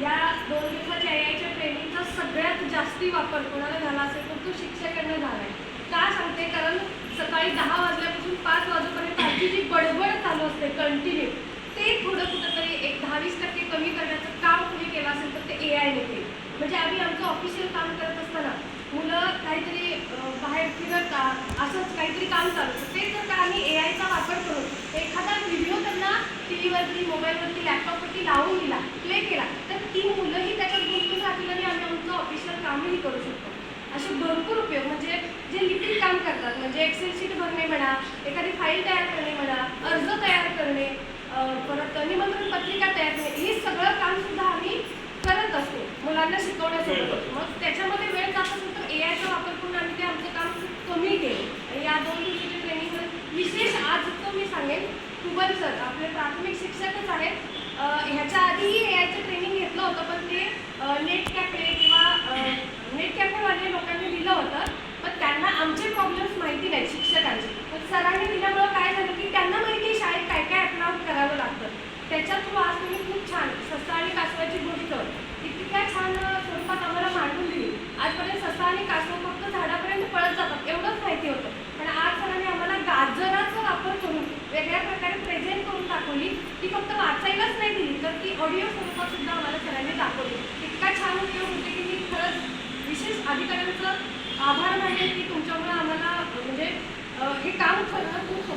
या दोन दिवसात ए आयच्या ट्रेनिंगचा सगळ्यात जास्ती वापर कोणाला झाला असेल तर तो शिक्षकांना झाला आहे का सांगते? कारण सकाळी दहा वाजल्यापासून पाच वाजेपर्यंत आमची जी बडबड चालू असते कंटिन्यू ते थोडं कुठंतरी एक दहा वीस टक्के कमी करण्याचं काम कुणी केलं असेल तर ते ए आयने केलं. म्हणजे आम्ही आमचं ऑफिशियल काम करत असताना मुलं काहीतरी बाहेर फिरत असंच काहीतरी काम चालू ते जर का आम्ही ए आयचा वापर करून एखादा व्हिडिओ त्यांना टी व्हीवरती मोबाईलवरती लॅपटॉपवरती लावून दिला प्ले कामही करू शकतो. असे भरपूर उपयोग म्हणजे जे लिपिक काम करतात म्हणजे एक्सेल शीट भरणे म्हणा एखादी फाईल तयार करणे म्हणा अर्ज तयार करणे परत निमंत्रण पत्रिका तयार करणे हे सगळं काम सुद्धा आम्ही करत असतो. मुलांना शिकवण्यासोबत मग त्याच्यामध्ये वेळ जात असेल तर ए आयचा वापर करून आम्ही ते आमचं काम खूप कमी केलं. आणि या दोन दिवसाच्या ट्रेनिंगमध्ये विशेष आज तो मी सांगेन कुबल सर आपले प्राथमिक शिक्षकच आहेत. ह्याच्या आधीही ए आयचं ट्रेनिंग घेतलं होतं पण ते नेट कॅफे ती फक्त वाचायलाच नाही दिली तर ती ऑडिओ स्वरूपात सुद्धा आम्हाला सरांनी दाखवली. इतका छान उपयोग होते की मी खरंच विशेष अधिकाऱ्यांचं आभार मानले की तुमच्यामुळे आम्हाला म्हणजे हे काम खरं खूप